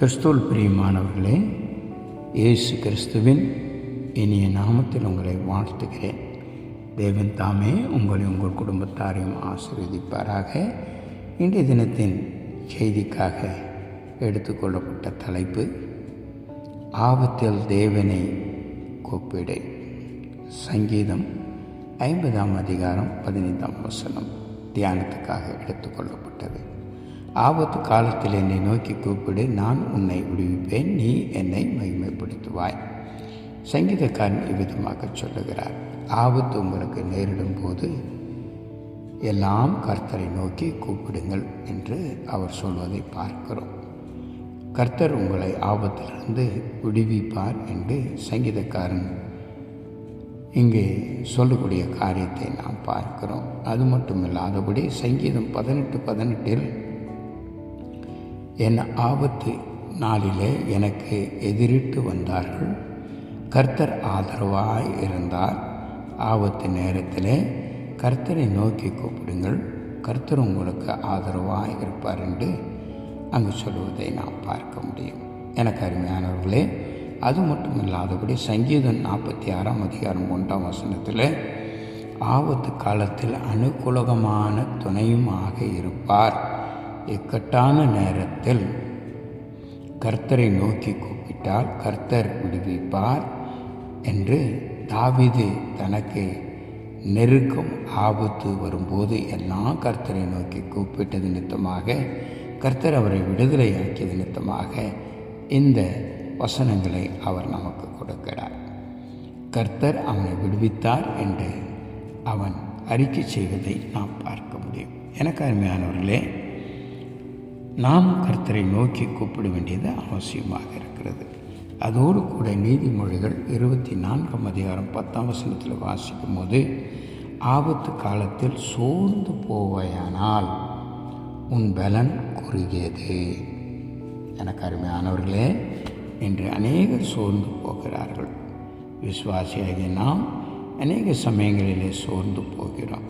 கிறிஸ்துவில் பிரியமானவர்களே இயேசு கிறிஸ்துவின் இனிய நாமத்தில் உங்களை வாழ்த்துகிறேன். தேவன் தாமே உங்களை உங்கள் குடும்பத்தாரையும் ஆசீர்வதிப்பாராக. இன்றைய தினத்தின் செய்திக்காக எடுத்துக்கொள்ளப்பட்ட தலைப்பு ஆபத்தில் தேவனை கூப்பிடு. சங்கீதம் ஐம்பதாம் அதிகாரம் பதினைந்தாம் வசனம் தியானத்துக்காக எடுத்துக்கொள்ளப்பட்டது ஆபத்து காலத்தில் என்னை நோக்கி கூப்பிடு நான் உன்னை விடுவிப்பேன் நீ என்னை மகிமைப்படுத்துவாய். சங்கீதக்காரன் இவ்விதமாக சொல்லுகிறார். ஆபத்து உங்களுக்கு நேரிடும் போது எல்லாம் கர்த்தரை நோக்கி கூப்பிடுங்கள் என்று அவர் சொல்வதை பார்க்கிறோம். கர்த்தர் உங்களை ஆபத்திலிருந்து விடுவிப்பார் என்று சங்கீதக்காரன் இங்கே சொல்லக்கூடிய காரியத்தை நாம் பார்க்கிறோம். அது மட்டுமில்லாதபடி சங்கீதம் பதினெட்டு பதினெட்டில் என் ஆபத்து நாளிலே எனக்கு எதிரிட்டு வந்தார்கள். கர்த்தர் ஆதரவாய் இருந்தார். ஆபத்து நேரத்திலே கர்த்தரை நோக்கி கூப்பிடுங்கள். கர்த்தர் உங்களுக்கு ஆதரவாக இருப்பார் என்று அங்கு சொல்வதை நாம் பார்க்க முடியும். எனக்கு அருமையானவர்களே அது மட்டும் இல்லாதபடி சங்கீதம் நாற்பத்தி ஆறாம் அதிகாரம் ஒன்றாம் வசனத்தில் ஆபத்து காலத்தில் அனுகூலகமான துணையுமாக இருப்பார். இக்கட்டான நேரத்தில் கர்த்தரை நோக்கி கூப்பிட்டால் கர்த்தர் விடுவிப்பார் என்று தாவிது தனக்கு நெருக்கம் ஆபத்து வரும்போது எல்லாம் கர்த்தரை நோக்கி கூப்பிட்டது நிமித்தமாக கர்த்தர் அவரை விடுதலையாக்கியது நிமித்தமாக இந்த வசனங்களை அவர் நமக்கு கொடுக்கிறார். கர்த்தர் அவனை விடுவித்தார் என்று அவன் அறிக்கை செய்வதை நாம் பார்க்க முடியும். எனக்கு அருமையானவர்களே நாம் கர்த்தரை நோக்கி கூப்பிட வேண்டியது அவசியமாக இருக்கிறது. அதோடு கூட நீதிமொழிகள் இருபத்தி நான்காம் அதிகாரம் பத்தாம் வசனத்தில் வாசிக்கும் போது ஆபத்து காலத்தில் சோர்ந்து போவையானால் உன் பலன் குறுகியது. எனக்கு அருமையானவர்களே இன்று அநேகர் சோர்ந்து போகிறார்கள். விசுவாசியாகிய நாம் அநேக சமயங்களிலே சோர்ந்து போகிறோம்.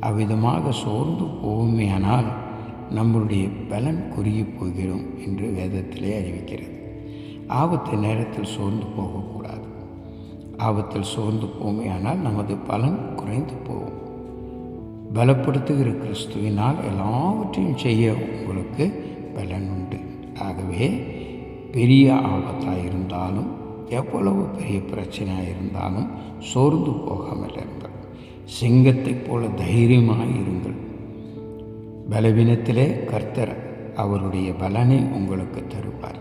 அவ்விதமாக சோர்ந்து போவோமேயானால் நம்மளுடைய பலன் குறுகி போகிறோம் என்று வேதத்திலே அறிவிக்கிறது. ஆபத்து நேரத்தில் சோர்ந்து போகக்கூடாது. ஆபத்தில் சோர்ந்து போமையானால் நமது பலன் குறைந்து போகும். பலப்படுத்துகிற கிறிஸ்துவினால் எல்லாவற்றையும் செய்ய உங்களுக்கு பலன் உண்டு. ஆகவே பெரிய ஆபத்தாக இருந்தாலும் எவ்வளவு பெரிய பிரச்சனையாக இருந்தாலும் சோர்ந்து போகாமல் இருங்கள். சிங்கத்தைப் போல தைரியமாக இருங்கள். பலவீனத்திலே கர்த்தர் அவருடைய பலனை உங்களுக்கு தருவார்.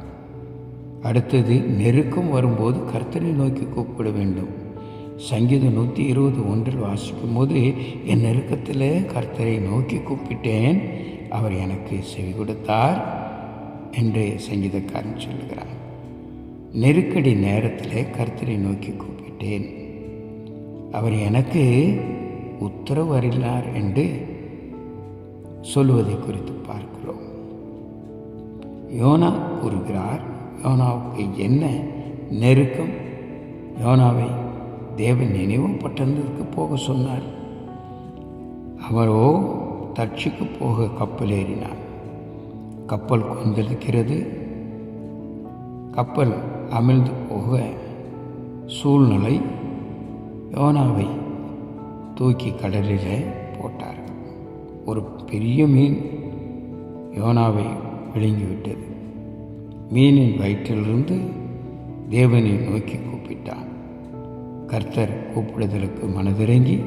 அடுத்தது நெருக்கம் வரும்போது கர்த்தரை நோக்கி கூப்பிட வேண்டும். சங்கீதம் நூற்றி இருபது ஒன்றில் வாசிக்கும் போது என் நெருக்கத்தில் கர்த்தரை நோக்கி கூப்பிட்டேன். அவர் எனக்கு செவி கொடுத்தார் என்று சங்கீதக்காரன் சொல்லுகிறார் நெருக்கடி நேரத்தில் கர்த்தரை நோக்கி கூப்பிட்டேன். அவர் எனக்கு உத்தரவு அறிந்தார் என்று சொல்லுவதை குறித்து பார்க்கிறோம். யோனா கூறுகிறார் யோனாவுக்கு என்ன நெருக்கம்? யோனாவை தேவன் நினைவும் பட்டணத்துக்கு போக சொன்னார். அவரோ தட்சிக்கு போக கப்பல் ஏறினார். கப்பல் கொந்தளிக்கிறது. கப்பல் அமிழ்ந்து போக சூழ்நிலை யோனாவை தூக்கி கடலில் ஒரு பெரிய மீன் யோனாவை விழுங்கிவிட்டது. மீனின் வயிற்றிலிருந்து தேவனை நோக்கி கூப்பிட்டான். கர்த்தர் கூப்பிடுதலுக்கு மனதிறங்கி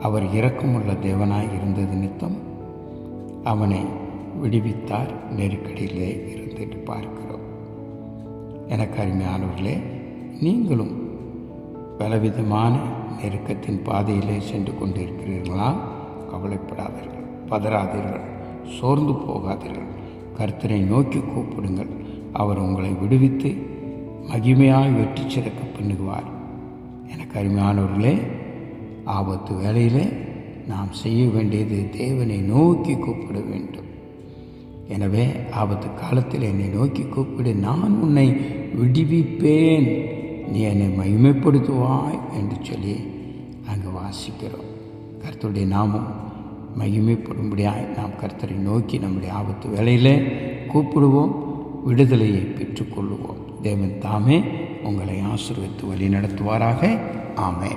அவர் இரக்கமுள்ள தேவனாய் இருந்தது நித்தம் அவனை விடுவித்தார் நெருக்கடியிலே இருந்துட்டு பார்க்கிறோம். எனக்கு அருமையானவர்களே நீங்களும் பலவிதமான நெருக்கத்தின் பாதையிலே சென்று கொண்டிருக்கிறீர்களா? கவலைப்படாதீர்கள். பதறாதீர்கள். சோர்ந்து போகாதீர்கள். கர்த்தரை நோக்கி கூப்பிடுங்கள். அவர் உங்களை விடுவித்து மகிமையாய் வெற்றி சிறக்க பண்ணுவார் எனக்கு அருமையானவர்களே ஆபத்து வேலையிலே நாம் செய்ய வேண்டியது தேவனை நோக்கி கூப்பிட வேண்டும். எனவே ஆபத்து காலத்தில் என்னை நோக்கி கூப்பிடு. நான் உன்னை விடுவிப்பேன். நீ என்னை மகிமைப்படுத்துவாய் என்று சொல்லி அங்கே வாசிக்கிறோம். கர்த்தருடைய நாமம் மகிமைப்படும்படியாய் நாம் கர்த்தரை நோக்கி நம்முடைய ஆபத்து வேலையில் கூப்பிடுவோம் விடுதலையை பெற்றுக்கொள்ளுவோம் தேவன் தாமே உங்களை ஆசிர்வித்து வழி நடத்துவாராக ஆமே